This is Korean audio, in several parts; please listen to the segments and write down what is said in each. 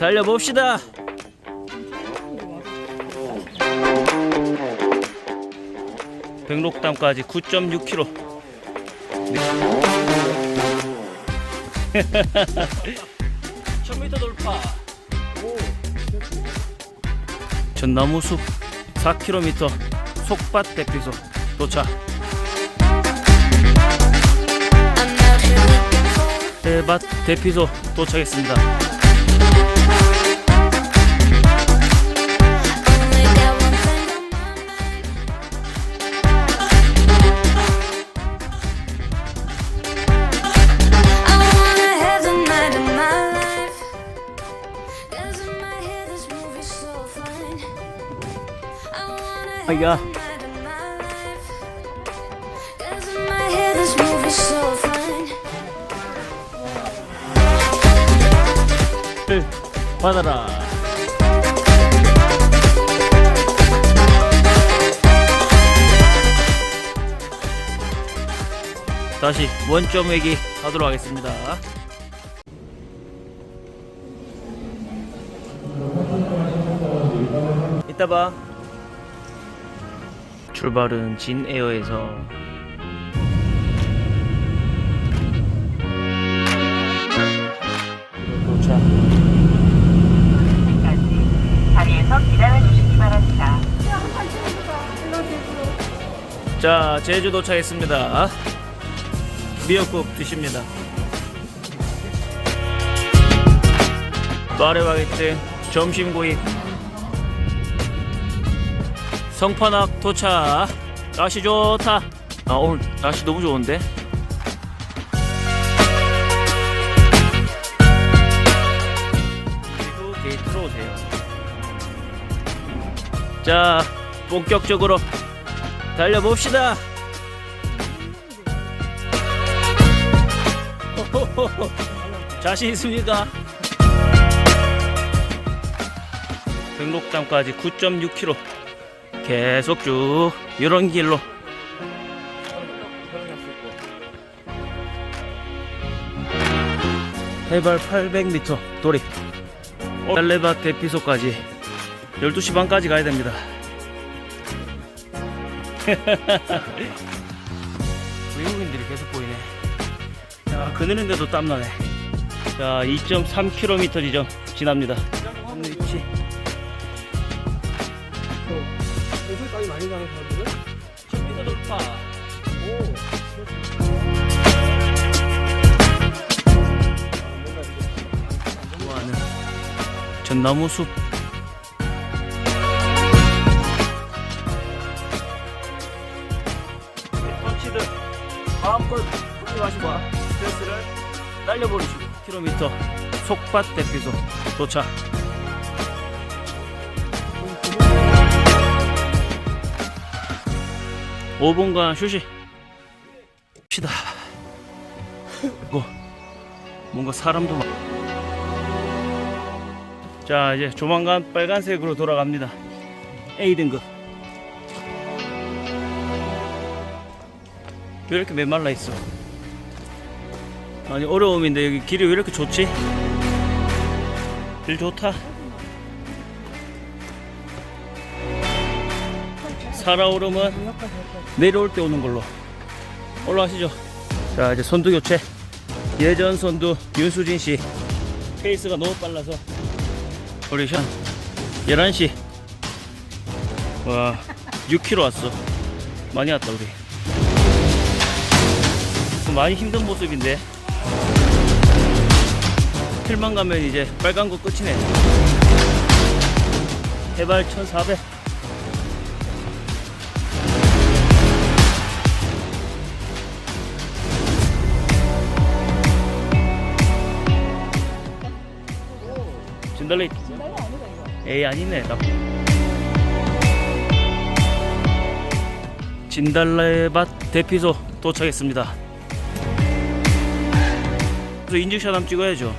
달려봅시다. 백록담까지 9.6km. 1000m 돌파. 전나무숲 4km 속밭 대피소 도착. 대밭 대피소 도착했습니다. 을 받아라. 다시 원점 외기 하도록 하겠습니다. 이따 봐. 출발은 진에어에서 도착. 자리에서 기다려 주시기 바랍니다. 자, 제주 도착했습니다. 미역국 드십니다. 파레바게트 점심 구입. 성판악 도착. 날씨 좋다. 아, 오늘 날씨 너무 좋은데? 그리고 게이트로 오세요. 자, 본격적으로 달려봅시다. 자신 있습니까? 백록담까지 9.6km 계속 쭉 이런 길로 해발 800m 도리 달레바 대피소까지 12시 반까지 가야 됩니다. 외국인들이 계속 보이네. 야, 그늘인데도 땀나네. 자, 2.3km 지점 지납니다. 위치. 많이 가는 사람들은 10m 돌파. 오 좋아하는 전나무 숲. 터치들 마음껏 훌륭하시고 스트레스를 날려버리시고 킬로미터 속밭 대피소 도착. 오분간 휴식. 시다. 이거 뭔가 사람도 많. 자 이제 조만간 빨간색으로 돌아갑니다. A 등급. 왜 이렇게 메말라 있어? 아니 어려움인데 여기 길이 왜 이렇게 좋지? 길 좋다. 살아오름은 내려올 때 오는 걸로. 올라가시죠. 자 이제 선두 교체. 예전 선두 윤수진 씨. 페이스가 너무 빨라서. 우리 한 11시. 와 6km 왔어. 많이 왔다 우리. 많이 힘든 모습인데. 힐만 가면 이제 빨간 거 끝이네. 해발 1400 진달래? 에이 아니네. 나 진달래밭 대피소 도착했습니다. 그래서 인증샷 한번 찍어야죠.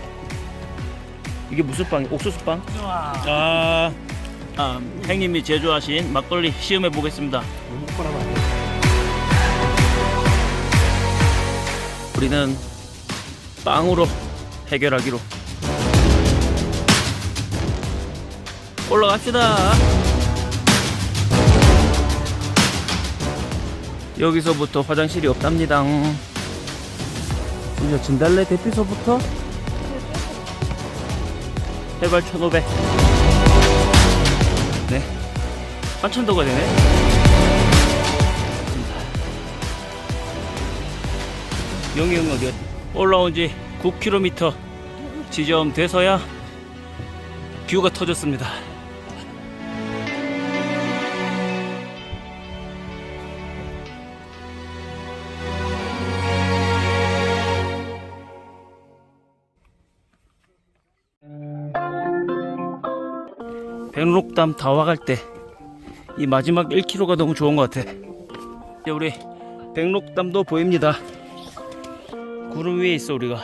이게 무슨 빵이? 옥수수빵? 아, 아 행님이 제조하신 막걸리 시음해 보겠습니다. 우리는 빵으로 해결하기로 올라갑시다. 여기서부터 화장실이 없답니다. 이제 진달래 대피소부터 해발 1500. 네. 한천도가 되네. 영영 어디였? 올라온 지 9km 지점 돼서야 뷰가 터졌습니다. 백록담 다 와갈 때 이 마지막 1km가 너무 좋은 것 같아. 이제 우리 백록담도 보입니다. 구름 위에 있어 우리가.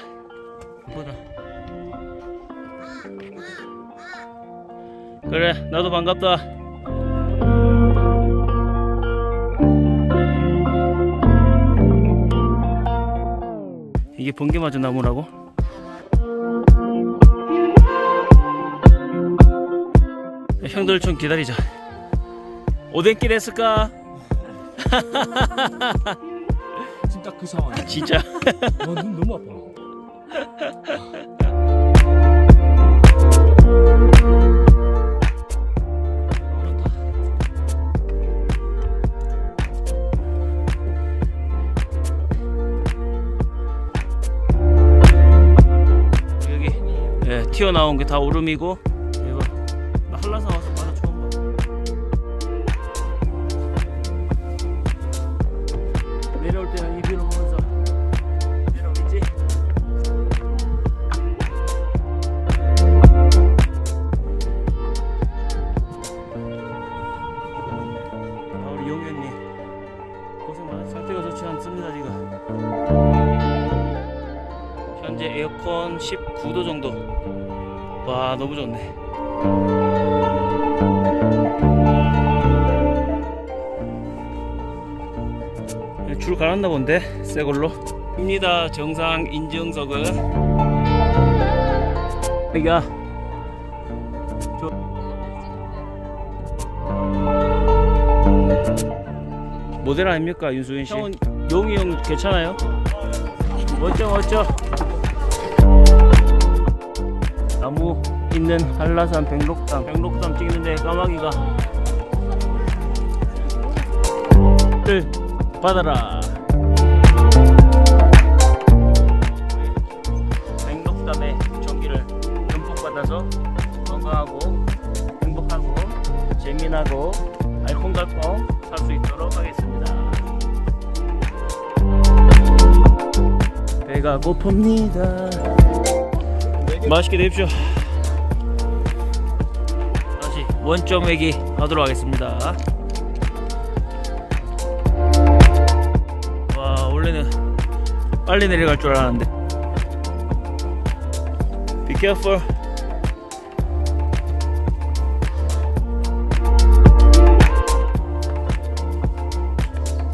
보자. 그래 나도 반갑다. 이게 번개마저 나무라고? 형들 좀 기다리자. 오뎅길 했을까? 지금 딱 그 상황이야. 진짜. 어, 눈 너무 아파. 여기 예, 튀어나온 게 다 오름이고 에어컨 19도 정도. 와, 너무 좋네. 줄 갈았나 본데, 새 걸로. 입니다, 정상 인증석은. 여기가. 저... 모델 아닙니까, 윤수인 씨? 형은 용이 형 괜찮아요? 멋져, 멋져. 나무 있는 한라산 백록담. 백록담 찍는데 까마귀가 뜰 받아라. 백록담의 전기를 듬뿍 받아서 건강하고 행복하고 재미나고 알콩달콩 살 수 있도록 하겠습니다. 배가 고픕니다 맛있게 드십시오. 다시 원점 회기 하도록 하겠습니다. 와 원래는 빨리 내려갈 줄 알았는데. Be careful.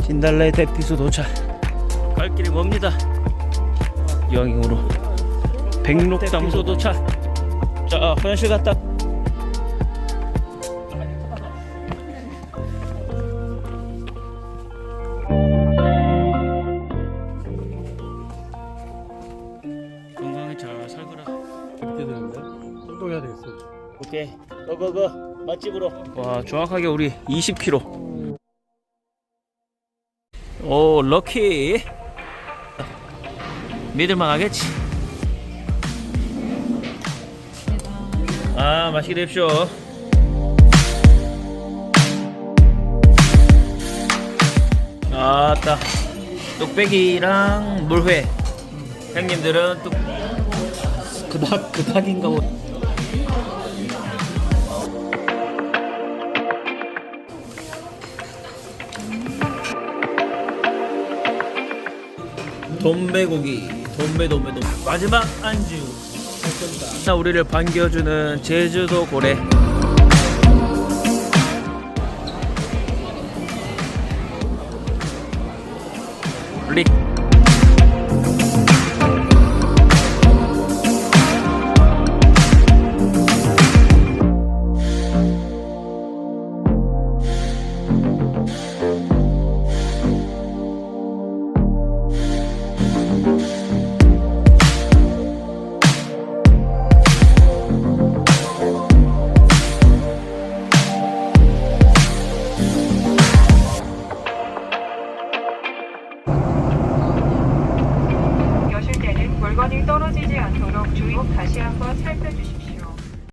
진달래 대피소 도착. 갈 길이 멉니다. 이왕이으로 백록담 소 도착. 자, 화장실 갔다. 건강히 잘 살거라. 그렇게 되는데. 운동해야 되겠어. 오케이. 고고고. 맛집으로. 와, 정확하게 우리 20km. 오, 럭키. 믿을만 하겠지. 아, 맛있게 드십시오. 아따. 뚝배기랑 물회. 형님들은 뚝 그닥 그닥인가 뭐. 돈배고기, 돈배 돈배 돈배. 마지막 안주. 자, 우리를 반겨주는 제주도 고래. 릭.